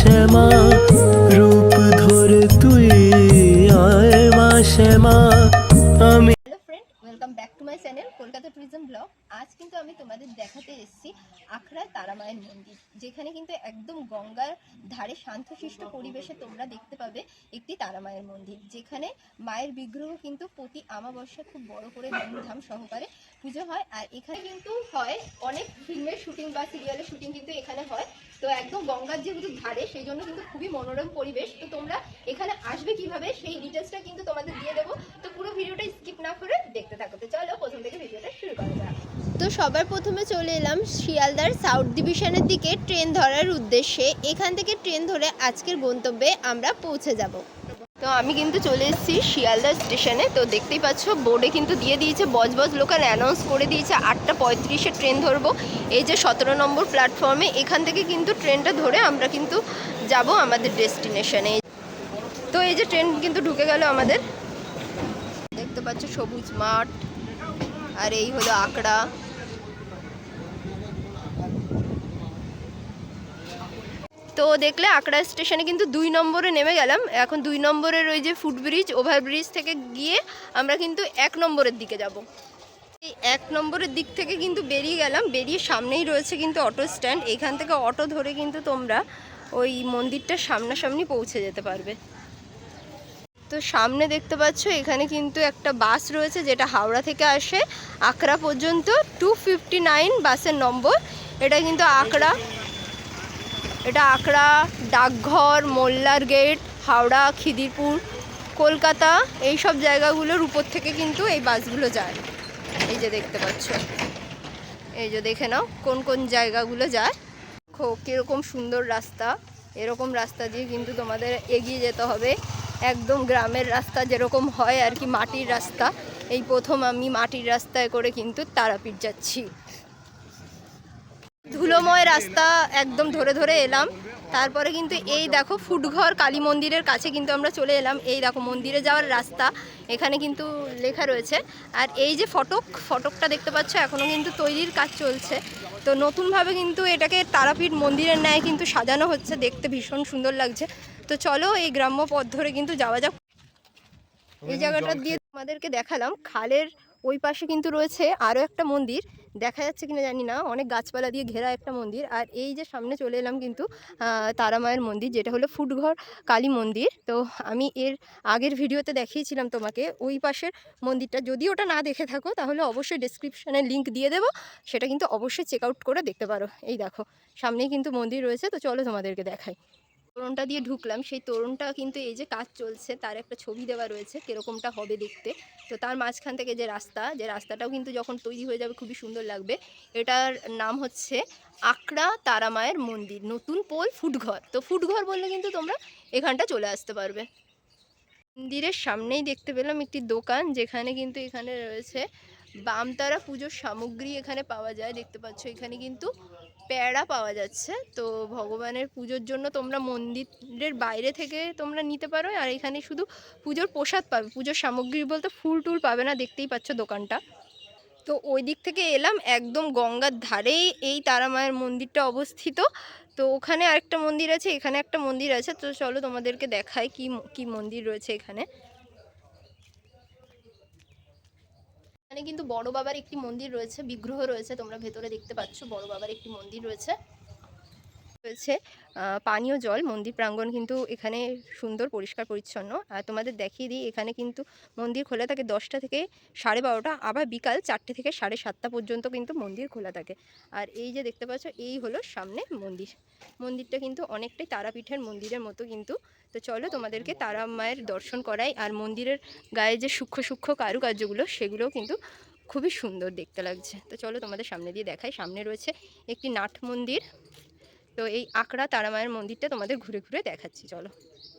শ্যামা রূপ ধরে তুই আয় মা শ্যামা আমি welcome back to my channel Kolkata tourism blog আজ কিন্তু আমি তোমাদের দেখাতে এসেছি আখড়া তারামায়ের মন্দির। যেখানে কিন্তু একদম গঙ্গার ধারে শান্তশিষ্ট পরিবেশে তোমরা দেখতে পাবে একটি তারামায়ের মন্দির, যেখানে মায়ের বিগ্রহ কিন্তু প্রতি আমাবস্যা খুব বড় করে ধুমধাম সহকারে পুজো হয়। আর এখানে কিন্তু হয় অনেক ফিল্মের শুটিং বা সিরিয়ালের শুটিং কিন্তু এখানে হয়। তো একদম গঙ্গার যেহেতু ধারে, সেই জন্য কিন্তু খুবই মনোরম পরিবেশ। তো তোমরা এখানে আসবে কীভাবে, সেই ডিটেলসটা কিন্তু তোমাদের দিয়ে দেবো। তো পুরো ভিডিওটা স্কিপ না করে দেখতে থাকো। তো চলো প্রথম থেকে ভিডিওটা শুরু করা যাক। তো সবার প্রথমে চলে এলাম শিয়ালদার সাউথ ডিভিশনের দিকে ট্রেন ধরার উদ্দেশ্যে। এখান থেকে ট্রেন ধরে আজকের গন্তব্যে আমরা পৌঁছে যাব। তো আমি কিন্তু চলে এসেছি শিয়ালদা স্টেশনে। তো দেখতেই পাচ্ছ, বোর্ডে কিন্তু দিয়ে দিয়েছে বজবজ লোকাল অ্যানাউন্স করে দিয়েছে, আটটা পঁয়ত্রিশে ট্রেন ধরবো। এই যে সতেরো নম্বর প্ল্যাটফর্মে এখান থেকে কিন্তু ট্রেনটা ধরে আমরা কিন্তু যাব আমাদের ডেস্টিনেশনে তো এই যে ট্রেন কিন্তু ঢুকে গেল আমাদের। দেখতে পাচ্ছ, সবুজ মাঠ, আর এই হলো আকড়া। তো দেখলে আকড়া স্টেশনে কিন্তু দুই নম্বরে নেমে গেলাম। এখন দুই নম্বরের ওই যে ফুটব্রিজ ওভারব্রিজ থেকে গিয়ে আমরা কিন্তু এক নম্বরের দিকে যাব। এই এক নম্বরের দিক থেকে কিন্তু বেরিয়ে গেলাম। বেরিয়ে সামনেই রয়েছে কিন্তু অটো স্ট্যান্ড এখান থেকে অটো ধরে কিন্তু তোমরা ওই মন্দিরটার সামনাসামনি পৌঁছে যেতে পারবে। তো সামনে দেখতে পাচ্ছ, এখানে কিন্তু একটা বাস রয়েছে যেটা হাওড়া থেকে আসে। আকরা পর্যন্ত টু ফিফটি নাইন বাসের নম্বর। এটা কিন্তু আকরা এটা আকরা ডাকঘর, মোল্লার গেট, হাওড়া, খিদিরপুর, কলকাতা এই সব জায়গাগুলোর উপর থেকে কিন্তু এই বাসগুলো যায়। এই যে দেখতে পাচ্ছ। এই যে দেখে নাও কোন কোন জায়গাগুলো যায়। দেখো কীরকম সুন্দর রাস্তা। এরকম রাস্তা দিয়ে কিন্তু তোমাদের এগিয়ে যেতে হবে। একদম গ্রামের রাস্তা যেরকম হয় আর কি, মাটির রাস্তা। এই প্রথম আমি মাটির রাস্তায় করে কিন্তু তারাপীঠ যাচ্ছি। ধুলোময় রাস্তা একদম ধরে ধরে এলাম। তারপরে কিন্তু এই দেখো ফুটঘর কালী মন্দিরের কাছে কিন্তু আমরা চলে এলাম। এই দেখো মন্দিরে যাওয়ার রাস্তা এখানে কিন্তু লেখা রয়েছে। আর এই যে ফটক ফটকটা দেখতে পাচ্ছ এখনও কিন্তু তৈরির কাজ চলছে। তো নতুনভাবে কিন্তু এটাকে তারাপীঠ মন্দিরের ন্যায় কিন্তু সাজানো হচ্ছে। দেখতে ভীষণ সুন্দর লাগছে। তো চলো এই গ্রাম্য পথ ধরে কিন্তু যাওয়া যাক। এই জায়গাটা দিয়ে তোমাদেরকে দেখালাম। খালের ওই পাশে কিন্তু রয়েছে আরও একটা মন্দির। দেখা যাচ্ছে কিনা জানি না। অনেক গাছপালা দিয়ে ঘেরা একটা মন্দির। আর এই যে সামনে চলে এলাম কিন্তু আহ, তারামায়ের মন্দির যেটা হলো ফুটঘর কালী মন্দির। তো আমি এর আগের ভিডিওতে দেখিয়েছিলাম তোমাকে ওই পাশের মন্দিরটা। যদি ওটা না দেখে থাকো তাহলে অবশ্যই ডেসক্রিপশানে লিঙ্ক দিয়ে দেবো। সেটা কিন্তু অবশ্যই চেক আউট করে দেখতে পারো। এই দেখো সামনেই কিন্তু মন্দির রয়েছে। তো চলো তোমাদেরকে দেখাই। তোরণটা দিয়ে ঢুকলাম, সেই তোরণটা কিন্তু এই যে কাজ চলছে, তার একটা ছবি দেওয়া রয়েছে, কীরকমটা হবে দেখতে। তো তার মাঝখান থেকে যে রাস্তা, যে রাস্তাটাও কিন্তু যখন তৈরি হয়ে যাবে খুবই সুন্দর লাগবে। এটার নাম হচ্ছে আকড়া তারামায়ের মন্দির, নতুন পোল ফুটঘর। তো ফুটঘর বললে কিন্তু তোমরা এখানটা চলে আসতে পারবে। মন্দিরের সামনেই দেখতে পেলাম একটি দোকান, যেখানে কিন্তু এখানে রয়েছে বামতারা পুজোর সামগ্রী এখানে পাওয়া যায়, দেখতে পাচ্ছ। এখানে কিন্তু প্যাড়া পাওয়া যাচ্ছে। তো ভগবানের পুজোর জন্য তোমরা মন্দিরের বাইরে থেকে তোমরা নিতে পারো। আর এখানে শুধু পুজোর প্রসাদ পাবে। পুজোর সামগ্রী বলতে ফুল টুল পাবে না, দেখতেই পাচ্ছ দোকানটা। তো ওই দিক থেকে এলাম, একদম গঙ্গার ধারেই এই তারা মায়ের মন্দিরটা অবস্থিত। তো ওখানে আরেকটা মন্দির আছে, এখানে একটা মন্দির আছে। তো চলো তোমাদেরকে দেখাই কি কি মন্দির রয়েছে এখানে। এখানে কিন্তু বড় বাবার একটি মন্দির রয়েছে, বিগ্রহ রয়েছে, তোমরা ভেতরে দেখতে পাচ্ছ, বড় বাবার একটি মন্দির রয়েছে। রয়েছে পানীয় জল, মন্দির প্রাঙ্গণ কিন্তু এখানে সুন্দর, পরিষ্কার, পরিচ্ছন্ন। আর তোমাদের দেখিয়ে দিই, এখানে কিন্তু মন্দির খোলা থাকে দশটা থেকে সাড়ে বারোটা, আবার বিকাল চারটে থেকে সাড়ে সাতটা পর্যন্ত কিন্তু মন্দির খোলা থাকে। আর এই যে দেখতে পাচ্ছ, এই হলো সামনে মন্দির। মন্দিরটা কিন্তু অনেকটাই তারাপীঠের মন্দিরের মতো কিন্তু। তো চলো তোমাদেরকে তারা মায়ের দর্শন করাই, আর মন্দিরের গায়ে যে সূক্ষ্ম সূক্ষ্ম কারুকার্যগুলো সেগুলোও কিন্তু খুবই সুন্দর দেখতে লাগছে। তো চলো তোমাদের সামনে দিয়ে দেখাই। সামনে রয়েছে একটি নাট মন্দির। তো এই আকড়া তারামায়ের মন্দিরটা তোমাদের ঘুরে ঘুরে দেখাচ্ছি, চলো।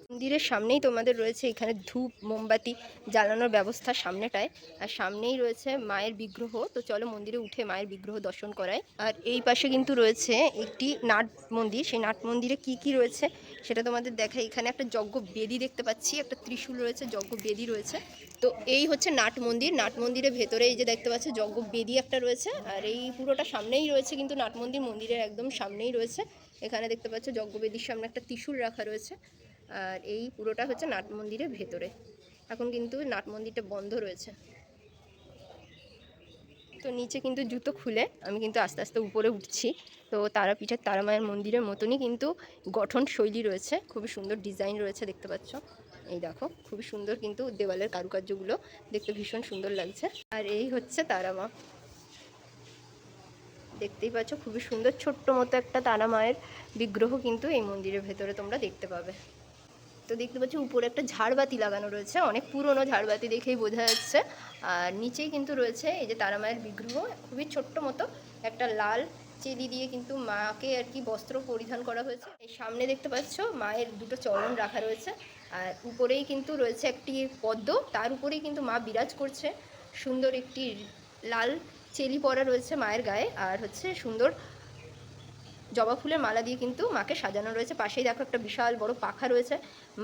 মন্দিরের সামনেই তোমাদের রয়েছে এখানে ধূপ, মোমবাতি জ্বালানোর ব্যবস্থা সামনেটায়। আর সামনেই রয়েছে মায়ের বিগ্রহ। তো চলো মন্দিরে উঠে মায়ের বিগ্রহ দর্শন করায় আর এই পাশে কিন্তু রয়েছে একটি নাট মন্দির। সেই নাট মন্দিরে কি কি রয়েছে সেটা তোমাদের দেখাই। এখানে একটা যজ্ঞ বেদি দেখতে পাচ্ছি, একটা ত্রিশূল রয়েছে, যজ্ঞ বেদি রয়েছে। তো এই হচ্ছে নাট মন্দির। নাট মন্দিরের ভেতরে এই যে দেখতে পাচ্ছ, যজ্ঞ বেদি একটা রয়েছে। আর এই পুরোটা সামনেই রয়েছে কিন্তু নাট মন্দির। মন্দিরের একদম সামনেই রয়েছে। এখানে দেখতে পাচ্ছ যজ্ঞবেদীর সামনে একটা ত্রিশূল রাখা রয়েছে। আর এই পুরোটা হচ্ছে নাট মন্দিরের ভেতরে। এখন কিন্তু নাট মন্দিরটা বন্ধ রয়েছে। তো নিচে কিন্তু জুতো খুলে আমি কিন্তু আস্তে আস্তে উপরে উঠছি। তো তারাপীঠের তারামায়ের মন্দিরের মতনই কিন্তু গঠন শৈলী রয়েছে। খুবই সুন্দর ডিজাইন রয়েছে দেখতে পাচ্ছ। এই দেখো, খুবই সুন্দর কিন্তু দেওয়ালের কারুকার্যগুলো দেখতে ভীষণ সুন্দর লাগছে। আর এই হচ্ছে তারামা। দেখতেই পাচ্ছ, খুবই সুন্দর, ছোট্ট মতো একটা তারা মায়ের বিগ্রহ কিন্তু এই মন্দিরের ভেতরে তোমরা দেখতে পাবে। তো দেখতে পাচ্ছ, উপরে একটা ঝাড়বাতি লাগানো রয়েছে, অনেক পুরনো ঝাড়বাতি দেখেই বোঝা যাচ্ছে। আর নিচেই কিন্তু রয়েছে এই যে তারা মায়ের বিগ্রহ, খুবই ছোট্ট মতো একটা লাল চেলি দিয়ে কিন্তু মাকে আর কি বস্ত্র পরিধান করা হয়েছে। এই সামনে দেখতে পাচ্ছ, মায়ের দুটো চরণ রাখা রয়েছে। আর উপরেই কিন্তু রয়েছে একটি পদ্ম, তার উপরেই কিন্তু মা বিরাজ করছে। সুন্দর একটি লাল চেলি পরা রয়েছে মায়ের গায়ে, আর হচ্ছে সুন্দর জবা ফুলের মালা দিয়ে কিন্তু মাকে সাজানো রয়েছে। পাশেই দেখো একটা বিশাল বড় পাখা রয়েছে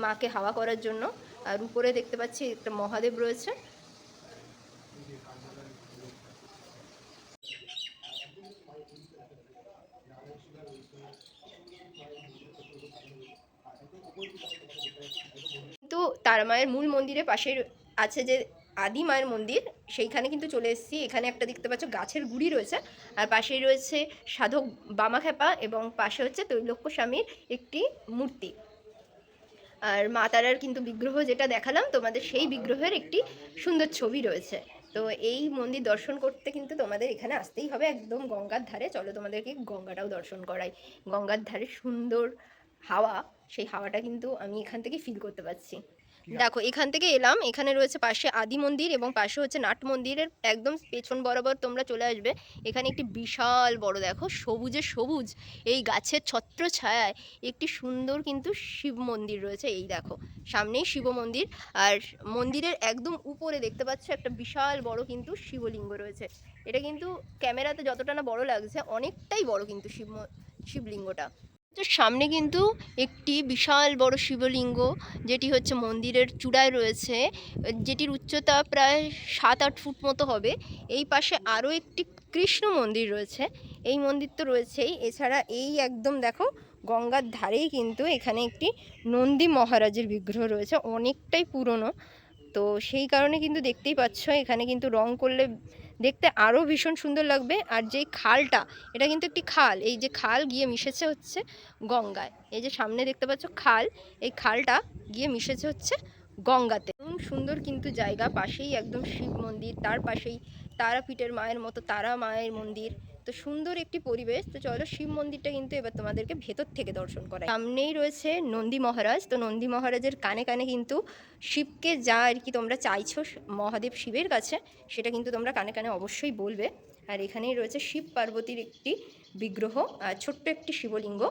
মাকে হাওয়া করার জন্য। আর উপরে দেখতে পাচ্ছি একটা মহাদেব রয়েছে। কিন্তু তারা মায়ের মূল মন্দিরের পাশে আছে যে আদি মায়ের মন্দির, সেইখানে কিন্তু চলে এসেছি। এখানে একটা দেখতে পাচ্ছ, গাছের গুড়ি রয়েছে। আর পাশেই রয়েছে সাধক বামাখ্যাপা এবং পাশে হচ্ছে তৈলক্য স্বামীর একটি মূর্তি। আর মা তারার কিন্তু বিগ্রহ যেটা দেখালাম, তোমাদের সেই বিগ্রহের একটি সুন্দর ছবি রয়েছে। তো এই মন্দির দর্শন করতে কিন্তু তোমাদের এখানে আসতেই হবে একদম গঙ্গার ধারে। চলো তোমাদেরকে গঙ্গাটাও দর্শন করাই। গঙ্গার ধারে সুন্দর হাওয়া, সেই হাওয়াটা কিন্তু আমি এখান থেকে ফিল করতে পারছি দেখো, এখান থেকে এলাম, এখানে রয়েছে পাশে আদি মন্দির এবং পাশে হচ্ছে নাট মন্দিরের একদম পেছন বরাবর তোমরা চলে আসবে। এখানে একটি বিশাল বড়, দেখো, সবুজে সবুজ, এই গাছের ছত্র ছায়ায় একটি সুন্দর কিন্তু শিব মন্দির রয়েছে, এই দেখো, সামনেই শিব মন্দির। আর মন্দিরের একদম উপরে দেখতে পাচ্ছ একটা বিশাল বড় কিন্তু শিবলিঙ্গ রয়েছে। এটা কিন্তু ক্যামেরাতে যতটা না বড় লাগছে, অনেকটাই বড় কিন্তু শিব শিবলিঙ্গটা। তো সামনে কিন্তু একটি বিশাল বড় শিবলিঙ্গ, যেটি হচ্ছে মন্দিরের চূড়ায় রয়েছে, যেটির উচ্চতা প্রায় সাত আট ফুট মতো হবে। এই পাশে আরও একটি কৃষ্ণ মন্দির রয়েছে। এই মন্দির তো রয়েছেই। এছাড়া এই একদম দেখো, গঙ্গার ধারেই কিন্তু এখানে একটি নন্দী মহারাজের বিগ্রহ রয়েছে, অনেকটাই পুরনো। তো সেই কারণে কিন্তু দেখতেই পাচ্ছ, এখানে কিন্তু রং করলে দেখতে আরও ভীষণ সুন্দর লাগবে। আর যেই খালটা, এটা কিন্তু একটি খাল। এই যে খাল গিয়ে মিশেছে হচ্ছে গঙ্গায়। এই যে সামনে দেখতে পাচ্ছ খাল, এই খালটা গিয়ে মিশেছে হচ্ছে গঙ্গাতে। সুন্দর কিন্তু জায়গা, পাশেই একদম শিব মন্দির, তার পাশেই তারাপীঠের মায়ের মতো তারা মায়ের মন্দির। তো সুন্দর একটি পরিবেশ। তো চলো শিব মন্দিরটা কিন্তু এবার তোমাদেরকে ভেতর থেকে দর্শন করা সামনেই রয়েছে নন্দী মহারাজ। তো নন্দী মহারাজের কানে কানে কিন্তু শিবকে যা আর কি তোমরা চাইছো মহাদেব শিবের কাছে, সেটা কিন্তু তোমরা কানে কানে অবশ্যই বলবে। আর এখানেই রয়েছে শিব পার্বতীর একটি বিগ্রহ, আর ছোট্ট একটি শিবলিঙ্গ।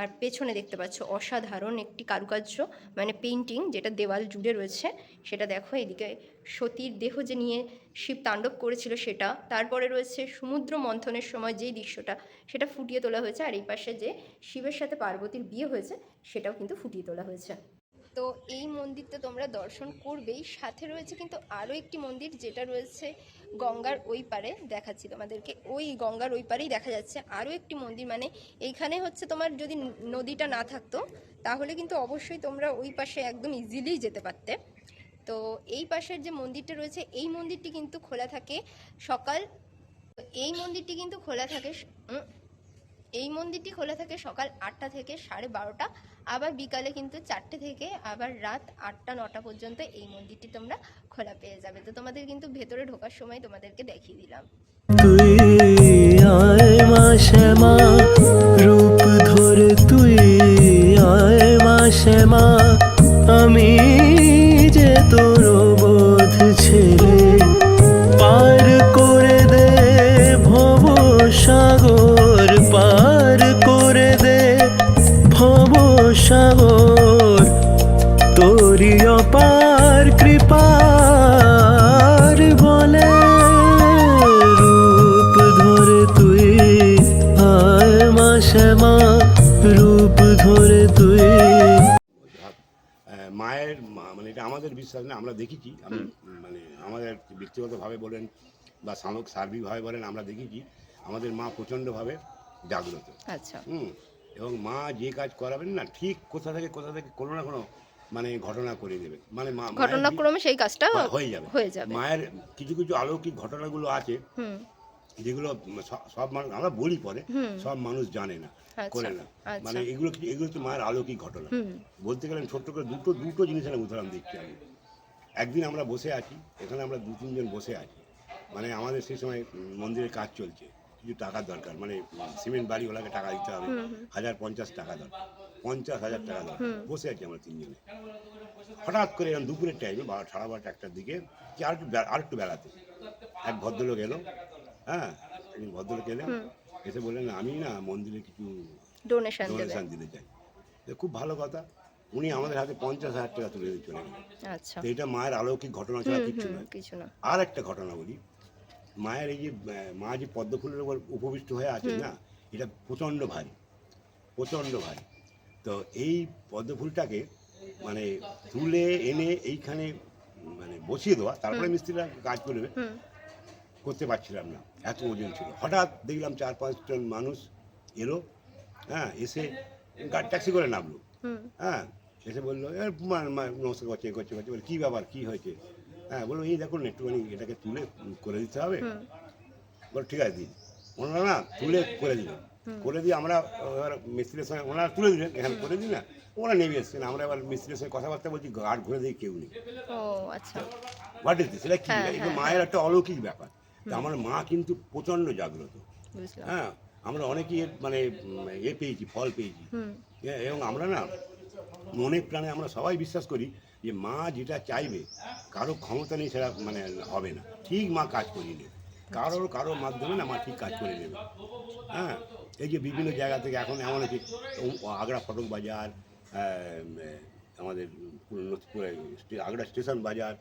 আর পেছনে দেখতে পাচ্ছ অসাধারণ একটি কারুকার্য মানে পেন্টিং যেটা দেওয়াল জুড়ে রয়েছে। সেটা দেখো, এদিকে সতীর দেহ যে নিয়ে শিব তাণ্ডব করেছিল সেটা। তারপরে রয়েছে সমুদ্র মন্থনের সময় যেই দৃশ্যটা, সেটা ফুটিয়ে তোলা হয়েছে। আর এই পাশে যে শিবের সাথে পার্বতীর বিয়ে হয়েছে, সেটাও কিন্তু ফুটিয়ে তোলা হয়েছে। তো এই মন্দির তো তোমরা দর্শন করবেই। সাথে রয়েছে কিন্তু আরও একটি মন্দির যেটা রয়েছে গঙ্গার ওই পারে দেখাচ্ছি তোমাদেরকে। ওই গঙ্গার ওই পারেই দেখা যাচ্ছে। আরও একটি মন্দির মানে এইখানে হচ্ছে তোমার যদি নদীটা না থাকতো, তাহলে কিন্তু অবশ্যই তোমরা ওই পাশে একদম ইজিলি যেতে পারতে। তো এই পাশের যে মন্দিরটা রয়েছে, এই মন্দিরটি কিন্তু খোলা থাকে সকাল, এই মন্দিরটি কিন্তু খোলা থাকে এই মন্দিরটি খোলা থাকে সকাল আটটা থেকে সাড়ে বারোটা, আবার বিকালে কিন্তু চারটে থেকে আবার রাত আটটা, নটা পর্যন্ত এই মন্দিরটি তোমরা খোলা পেয়ে যাবে। তো তোমাদের কিন্তু ভেতরে ঢোকার সময় তোমাদেরকে দেখিয়ে দিলাম। রূপ ধরে তুই আয় মা শ্যামা। মায়ের মা- মানে এটা আমাদের বিশ্বাস না আমরা দেখেছি আমি মানে আমাদের ব্যক্তিগতভাবে বলেন বা সামক সার্বিকভাবে বলেন আমরা দেখেছি আমাদের মা প্রচণ্ডভাবে জাগ্রত। আচ্ছা। হুম এবং মা যে কাজ করাবেন না ঠিক কোথা থেকে কোথা থেকে কোনো না কোনো মানে ঘটনা করে দেবে মানে মা ঘটনাক্রমে সেই কাজটা হয়ে যাবে। হয়ে যাবে। মায়ের কিছু কিছু অলৌকিক ঘটনাগুলো আছে। হুম। যেগুলো সব মানুষ আমরা বলি পরে সব মানুষ জানে না আচ্ছা, করে না। আচ্ছা। মানে এগুলো এগুলো তো মায়ের অলৌকিক ঘটনা। বলতে গেলে ছোট্ট করে দুটো দুটো জিনিসের উদাহরণ দিচ্ছি আমি। একদিন আমরা বসে আছি এখানে আমরা দু তিনজন বসে আছি। মানে আমাদের সেই সময় মন্দিরের কাজ চলছে কিছু টাকার দরকার। মানে সিমেন্ট বাড়িওয়ালাকে টাকা দিতে হবে হাজার পঞ্চাশ টাকা দরকার পঞ্চাশ হাজার টাকা দরকার। বসে আছি আমরা তিনজনে। হঠাৎ করে এরকম দুপুরের টাইমে বারো সাড়ে বারোটা একটার দিকে কি আর একটু আর একটু বেড়াতে এক ভদ্রলোক এলো হ্যাঁ একজন ভদ্রলোক এলেন এসে বললেন আমি না মন্দিরে কিছু ডোনেশন ডোনেশন দিতে চাই। খুব ভালো কথা। উনি আমাদের হাতে পঞ্চাশ হাজার টাকা তুলে দিয়ে চলে গেলেন। আচ্ছা। এটা মায়ের অলৌকিক ঘটনা ছাড়া নয়। কিছু না। আর একটা ঘটনা বলি। মায়ের এই যে মা যে পদ্ম ফুলের উপর উপবিষ্ট হয়ে আছে না এটা প্রচণ্ড ভারী প্রচণ্ড ভারী। তো এই পদ্ম ফুলটাকে মানে তুলে এনে এইখানে মানে বসিয়ে দেওয়া তারপরে মিস্ত্রিরা কাজ করবে করতে পারছিলাম না এত ওজন ছিল। হঠাৎ দেখলাম চার পাঁচজন মানুষ এলো হ্যাঁ এসে গাড়ি ট্যাক্সি করে নামলো। হ্যাঁ এসে বলল "এ, মা- মা- নমস্কার করছে করছে করছে। বলে কী ব্যাপার কী হয়েছে? হ্যাঁ বলল এই দেখুন একটুখানি এটাকে তুলে করে দিতে হবে। বলো ঠিক আছে দিন। ওনারা না তুলে করে দিলেন করে দিয়ে আমরা এবার মিস্ত্রির সঙ্গে ওনারা তুলে দিলেন এখানে করে দিই না ওরা নেমে এসছেন। আমরা এবার মিস্ত্রির সঙ্গে কথাবার্তা বলছি গার্ড ঘুরে দিই কেউ নেই। ও আচ্ছা। হোয়াট ইজ দিস এটা কি? হ্যাঁ, এটা হ্যাঁ, মায়ের একটা অলৌকিক ব্যাপার। আমার মা কিন্তু প্রচণ্ড জাগ্রত। হ্যাঁ আমরা অনেকেই মানে এ পেয়েছি ফল পেয়েছি। এবং আমরা না মনে প্রাণে আমরা সবাই বিশ্বাস করি যে মা যেটা চাইবে কারও ক্ষমতা নেই সেটা মানে হবে না। ঠিক মা কাজ করিয়ে নেবে। কারোর কারোর মাধ্যমে না মা ঠিক কাজ করে নেবে। হ্যাঁ এই যে বিভিন্ন জায়গা থেকে এখন এমন আছে আগ্রা ফটক বাজার আমাদের নথিপুরে আগ্রা স্টেশন বাজার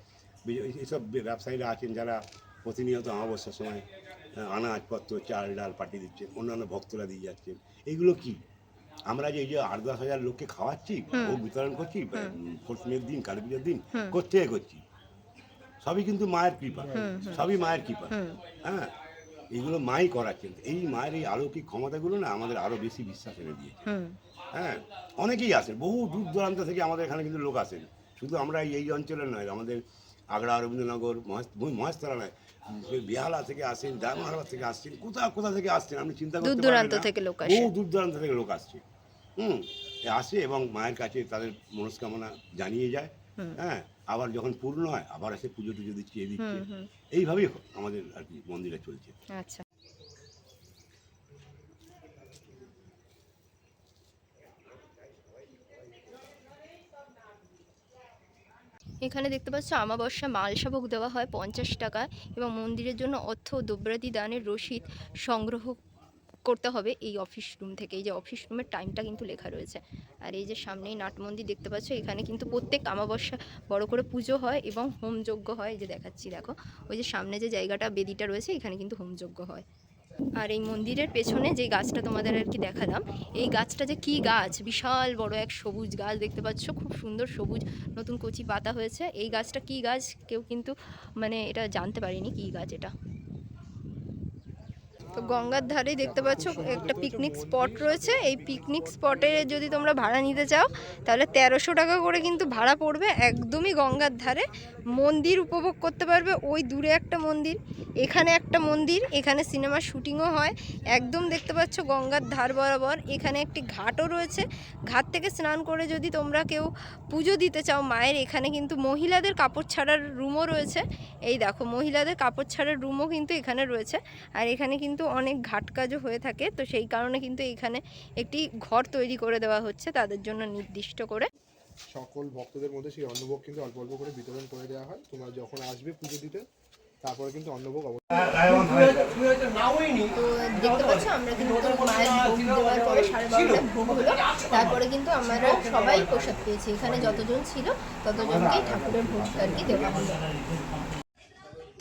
এইসব ব্যবসায়ীরা আছেন যারা প্রতিনিয়ত অমাবস্যার সময় আনাজপত্র চাল ডাল পাঠিয়ে দিচ্ছেন অন্যান্য ভক্তরা দিয়ে যাচ্ছেন এগুলো কি? আমরা যে এই যে আট দশ হাজার লোককে খাওয়াচ্ছি ভোগ বিতরণ করছি ফোর্থ দিন কালী পুজোর দিন করতে করছি। সবই কিন্তু মায়ের কৃপা। সবই মায়ের কৃপা। হ্যাঁ? এগুলো মাই করাচ্ছেন এই মায়ের এই অলৌকিক ক্ষমতাগুলো না আমাদের আরও বেশি বিশ্বাস এনে দিয়েছে। হ্যাঁ? অনেকেই আসেন বহু দূর দূরান্ত থেকে আমাদের এখানে কিন্তু লোক আসেন। শুধু আমরা এই এই অঞ্চলে নয় আমাদের আগ্রা রবীন্দ্রনগর মহেশতলায়। মহেশতলা নয় বেহালা থেকে আসছেন ডায়মহারবাদ থেকে আসছেন কোথা কোথা থেকে আসছেন আপনি চিন্তা করতে দূরান্ত থেকে লোক আসছে বহু দূর দূরান্ত থেকে লোক আসছে। হুম আসে এবং মায়ের কাছে তাদের মনস্কামনা জানিয়ে যায়। হ্যাঁ আবার যখন পূর্ণ হয় আবার এসে পুজো টুজো দিচ্ছে দিচ্ছে। এইভাবেই আমাদের আর কি মন্দিরে চলছে। আচ্ছা। এখানে দেখতে পাচ্ছ আমাবস্যা মালসা ভোগ দেওয়া হয় পঞ্চাশ টাকা এবং মন্দিরের জন্য অর্থ দ্রব্যাদি দানের রসিদ সংগ্রহ করতে হবে এই অফিস রুম থেকে। এই যে অফিস রুমের টাইমটা কিন্তু লেখা রয়েছে। আর এই যে সামনেই নাট মন্দির দেখতে পাচ্ছ, এখানে কিন্তু প্রত্যেক আমাবস্যা বড় করে পুজো হয় এবং হোমযজ্ঞ হয়। এই যে দেখাচ্ছি, দেখো। ওই যে সামনে যে জায়গাটা বেদিটা রয়েছে, এখানে কিন্তু হোমযজ্ঞ হয়। আর এই মন্দিরের পেছনে যে গাছটা তোমাদের আর কি দেখালাম, এই গাছটা যে কি গাছ? বিশাল বড় এক সবুজ গাছ দেখতে পাচ্ছ, খুব সুন্দর সবুজ নতুন কচি পাতা হয়েছে। এই গাছটা কি গাছ? কেউ কিন্তু মানে এটা জানতে পারিনি কি গাছ এটা। তো গঙ্গার ধারেই দেখতে পাচ্ছ একটা পিকনিক স্পট রয়েছে। এই পিকনিক স্পটে যদি তোমরা ভাড়া নিতে চাও, তাহলে তেরোশো টাকা করে কিন্তু ভাড়া পড়বে একদমই গঙ্গার ধারে। মন্দির উপভোগ করতে পারবে ওই দূরে একটা মন্দির, এখানে একটা মন্দির, এখানে সিনেমার শুটিংও হয়। একদম দেখতে পাচ্ছ গঙ্গার ধার বরাবর। এখানে একটি ঘাটও রয়েছে। ঘাট থেকে স্নান করে যদি তোমরা কেউ পুজো দিতে চাও মায়ের, এখানে কিন্তু মহিলাদের কাপড় ছাড়ার রুমও রয়েছে। এই দেখো, মহিলাদের কাপড় ছাড়ার রুমও কিন্তু এখানে রয়েছে। আর এখানে কিন্তু অনেক ঘাট কাজও হয়ে থাকে তো সেই কারণে কিন্তু এখানে একটি ঘর তৈরি করে দেওয়া হচ্ছে তাদের জন্য নির্দিষ্ট করে সকল ভক্তদের মধ্যে সেই অন্নভোগ কিন্তু অল্প অল্প করে বিতরণ করে দেওয়া হয় তোমরা যখন আসবে পুজো দিতে তারপরে কিন্তু অন্নভোগ অবশ্যই দেখতে পাচ্ছ আমরা কিন্তু মায়ের ভোগ দেওয়ার পরে সাড়ে বারোটা ভোগ হলো তারপরে কিন্তু আমরা সবাই প্রসাদ পেয়েছি এখানে যতজন ছিল ততজনকেই ঠাকুরের ভোগ আর কি দেওয়া হলো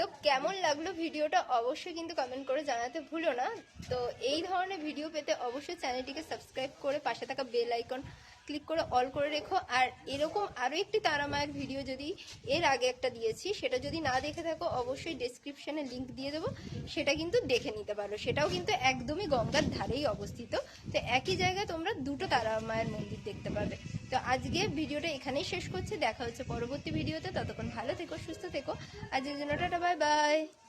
তো কেমন লাগল ভিডিওটা অবশ্যই কিন্তু কমেন্ট করে জানাতে ভুলো না। তো এই ধরনের ভিডিও পেতে অবশ্যই চ্যানেলটিকে সাবস্ক্রাইব করে পাশে থাকা বেল আইকন ক্লিক করে অল করে রেখো। আর এরকম আরও একটি তারা মায়ের ভিডিও যদি এর আগে একটা দিয়েছি, সেটা যদি না দেখে থাকো, অবশ্যই ডেসক্রিপশনে লিঙ্ক দিয়ে দেবো। সেটা কিন্তু দেখে নিতে পারো। সেটাও কিন্তু একদমই গঙ্গার ধারেই অবস্থিত। তো একই জায়গায় তোমরা দুটো তারা মায়ের মন্দির দেখতে পাবে। তো আজকে ভিডিওটা এখানেই শেষ করছি। দেখা হচ্ছে পরবর্তী ভিডিওতে ততক্ষণ ভালো থেকো, সুস্থ থেকো। আজকের জন্য টাটা বাই বাই